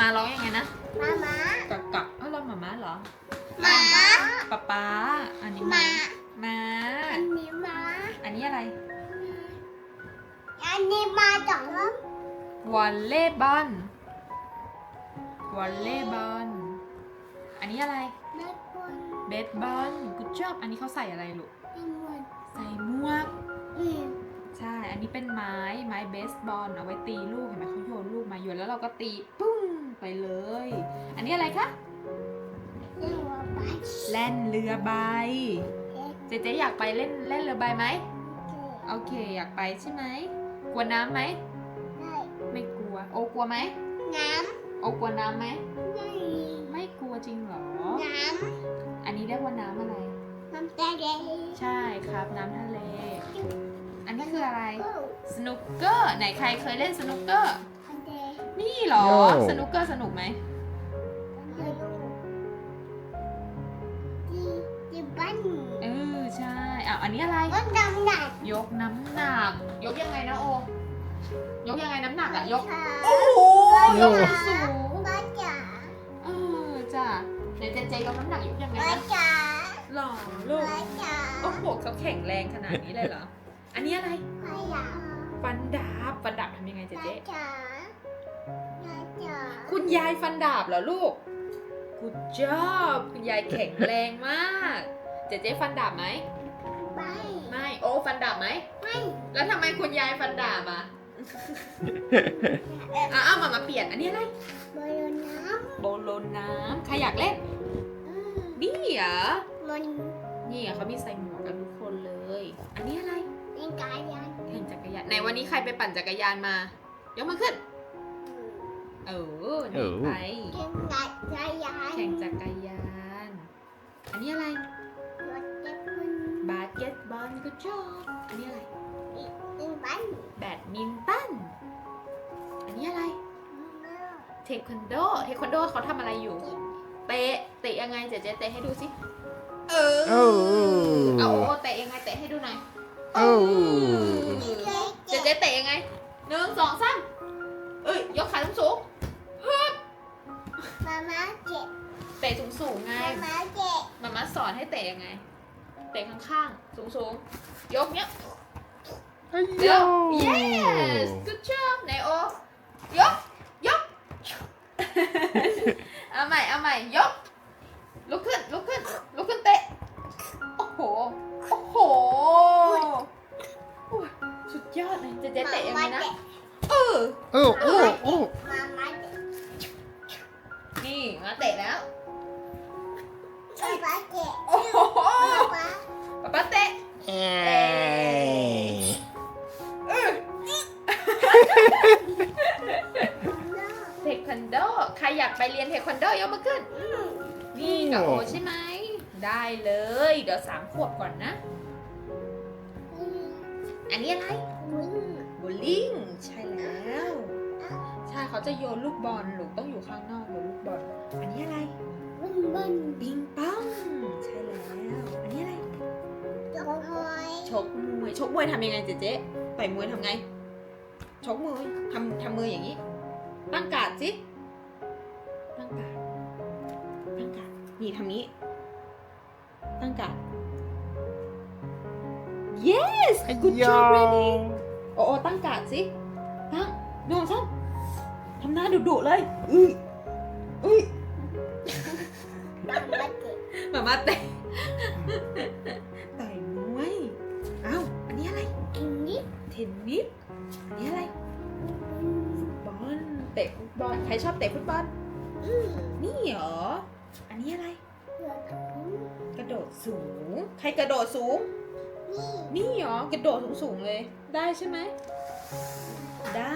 มาร้องยังไงนะมามากักกักเอ้าเราหมาม้าเหรอมาป๊าป๊าอันนี้มาม้าอันนี้มาอันนี้อะไร อันนี้มาจากน้วอลเล่บอลวอลเล่บอลอันนี้อะไรำไม่ควรเบสบอลกูชอบอันนี้เขาใส่อะไรลูกไม่ควรใส่หมวกอืมใช่ อันนี้เป็นไม้ไม้เบสบอลเอาไว้ตีลูกเห็นไหมเขาโยนลูกมาโยนแล้วเราก็ตีปุ้ง ไปเลย อันนี้อะไรคะเรียกว่าไปแล่นเรือใบเอ๊ะเจ๊เจ๊อยากไปเล่นเล่นเรือใบไหมโอเคอยากไปใช่ไหมกลัวน้ำไหมได้ไม่กลัว โอกลัวไหมน้โอกลัวน้ำไหมำได้ไม่กลัวจริงเหรอน้อันนี้เรียกว่าน้ำอะไรำน้ำตาแดงใช่ครับน้ำทะเล อันนี้คืออะไรโอ้สนุกเกอร์ไหนใครเคยเล่นสนุกเกอร์อั นเดงนี่เหรอโย่สนุกเกอร์สนุกไหมไม่รู้ที่ที่บ้านเออใช่อะอันนี้อะไรก็ดำหนักยกน้ำหนัก ยกยังไงนะโอ ยกยังไงน้ำหนักอะยกขาโอ้โหยกสูงป้าจ๋าเออจ้ะเดี๋ยวเจเจยกน้ำหนักยกยังไงป้านะจ๋าหล่อลูกป้าจ๋าโอ้โหเขาแข็งแรงขนาดนี้เลยเหรอ อันนี้อะไรป้าจ๋าฟันดาบฟันดาบทำยังไงเจป้าเจ จ๋าป้าจ๋า คุณยายฟันดาบเหรอลูกกูชอบคุณยายแข็งแรงมาก เจเจฟันดาบไหม ไม่ไม่ โอฟันดาบไหม ไม่แล้วทำไมคุณยายฟันดาบอะอะเอามามาเปลี่ยน อันนี้อะไร บอลลูนน้โบโลน้ำใครอยากเล่นำอืมนี่เหรอมันนี่อะเขามีใส่หมวกกันทุกคนเลย อันนี้อะไรเป็นกายยันแข่งจักรยานไหนวันนี้ใครไปปั่นจักรยานมายกมือขึ้น เออเอนี่อไปเป็นกายยันแข่งจักรยาน อันนี้อะไรรถเจ็บมันบาสเกตบอลก็ชอบอันนี้อะไรเป็นบ้านแบดมินตันอันนี้อะไร เทควันโด เทควันโดเขาทำอะไรอยู่ เตะ เตะยังไง เจ๊เจ๊เตะให้ดูสิ เออ เออเอาโอเตะยังไง เตะให้ดูหน่อยเออเจ๊เจ๊เตะยังไงหนึ่งสองสามเอ้ย ยกขาสูงสูง มาม่าเจ็บๆเตะสูงสูงๆไง มาม่าเจ็บมามาสอนให้เตะยังไง เตะข้างๆ สูงสูงๆยกเนี้ย เดี๋ยว yes good job ไหนโอยก ยก เอาใหม่ เอาใหม่ ยก ลุกขึ้น ลุกขึ้น ลุกขึ้นเตะ โอ้โห โอ้โหอุ๊ยสุดยอดเลยเจ๊เจ๊เตะยังไงนะ เออเออโอ้โอ้ เลิกเทควันโด ใครอยากไปเรียนเทควันโดยกมือขึ้น นี่กับโอใช่ไหม ได้เลย เดี๋ยวสามขวบก่อนนะ อันนี้อะไรวิ่งโบลิ่ง ใช่แล้ว ใช่เขาจะโยนลูกบอลลูกต้องอยู่ข้างนอกโยนลูกบอล อันนี้อะไรวิ่งวิ่งปิงปอง ใช่แล้ว อันนี้อะไรจงหอยชกมวย ชกมวยทำยังไงเจ๊เจ๊ต่อยมวยทำไง ชกมวยทำทำมืออย่างนี้ ตั้งการ์ดสิ ตั้งการ์ดตั้งการ์ดนี่ทำนี้ ตั้งการ์ด yes ไอ้ good ยอ job Rennie โอ้โอตั้งการ์ดสิ ตั้งหนึ่งสองทำหน้าดุดุๆเลยอุ้ยอุ้ยมาม่าเจ็บมามาเตะะฟุตบอล ใครชอบเตะฟุตบอลอืมนี่เหรอ อันนี้อะไรเลือดถุงกระโดดสูง ใครกระโดดสูงนี่นี่เหรอ กระโดดสูงๆเลย ได้ใช่ไหม ได้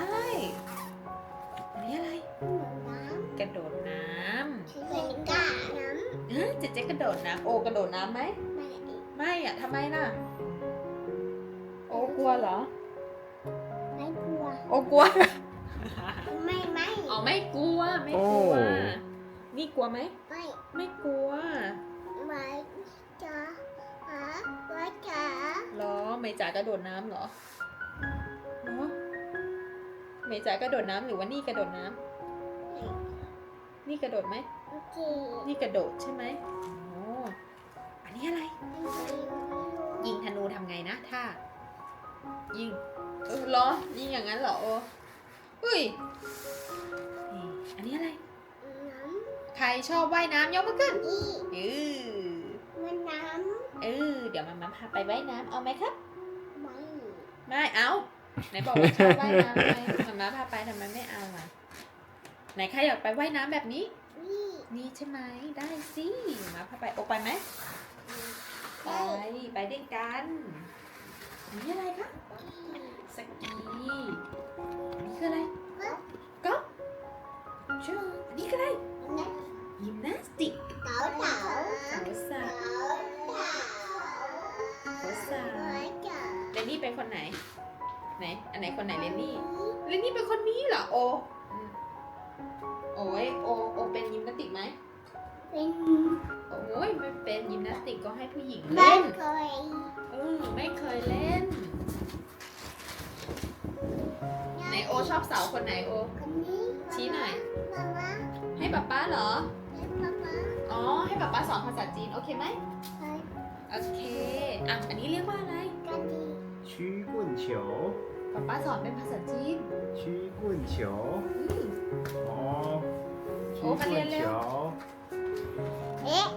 อันนี้อะไรเหมือนน้กระโดดน้ำใช้กาน้ำเฮ้ยเจ๊เจ๊กระโดดน้ำโอกระโดดน้ำไหมำไม่ไม่อะทำไมน่ะ โอกลัวเหรอไม่กลัวโอกลัว ไม่ไม่อ๋อไม่กลัวไม่กลัวนี่กลัวไหม ไม่ไม่กลัวไม่จ๋าหาว่าจ๋าเหรอเมย์จ๋ากระโดดน้ำเหรอเหรอเมย์จ๋ากระโดดน้ำหรือว่านี่กระโดดน้ำนี่กระโดดไหม โอเคนี่กระโดดใช่ไหมโอ้อันนี้อะไร ยิงธนูทำไงนะ ถ้า ยิง เออเหรอ ยิงอย่างนั้นเหรอโอ้เฮ้ยนี่อันนี้อะไร น้ใครชอบว่ายน้ำยกมือขึ้นำอีเออมันน้เออ เดี๋ยวมามาพาไปว่ายน้ำเอาไหมครับำไม่ไม่เอาไหนบอกว่าชอบว่ายน้ำไงมามาพาไปทำไมไม่เอาอะ ไหนใครอยากไปว่ายน้ำแบบนี้ นี่นี่ใช่ไหมได้สิมาพาไปโอไปไหมไปไปด้วยกันอันนี้อะไรคะ สกีอันนี้ คืออะไรก๊อฟเชื่ออันนี้คืออะไรนะยิมนาสติกเต๋าเต๋าเสาสาเต๋าเต๋าเสาสาเต๋าเต๋าเรนนี่เป็นคนไหน ไหน อันไหนคนไหนเรนนี่เรนนี่เป็นคนนี้เหรอโออืมโอ้ยโอโอเป็นยิมนาสติกไหมเป็นโอ้ยไม่เป็นยิมนาสติกก็ให้ผู้หญิงบ้าเล่นนเคยเออไม่เคยเล่น อชอบสาวคนไหนโอ คนนี้ ชี้หน่อย ป๊าป๊า ให้ป๊าป๊าเหรอ ให้ป๊าป๊า อ๋อ ให้ป๊าป๊าสอนภาษาจีน โอเคไหม ให้ โอเค อ่ะ อันนี้เรียกว่าอะไร กันดี 曲棍球， ป๊าป๊าสอนเป็นภาษาจีน 曲棍球， อืม 哦，曲我们练棍练球， เอ๊ะ 哎，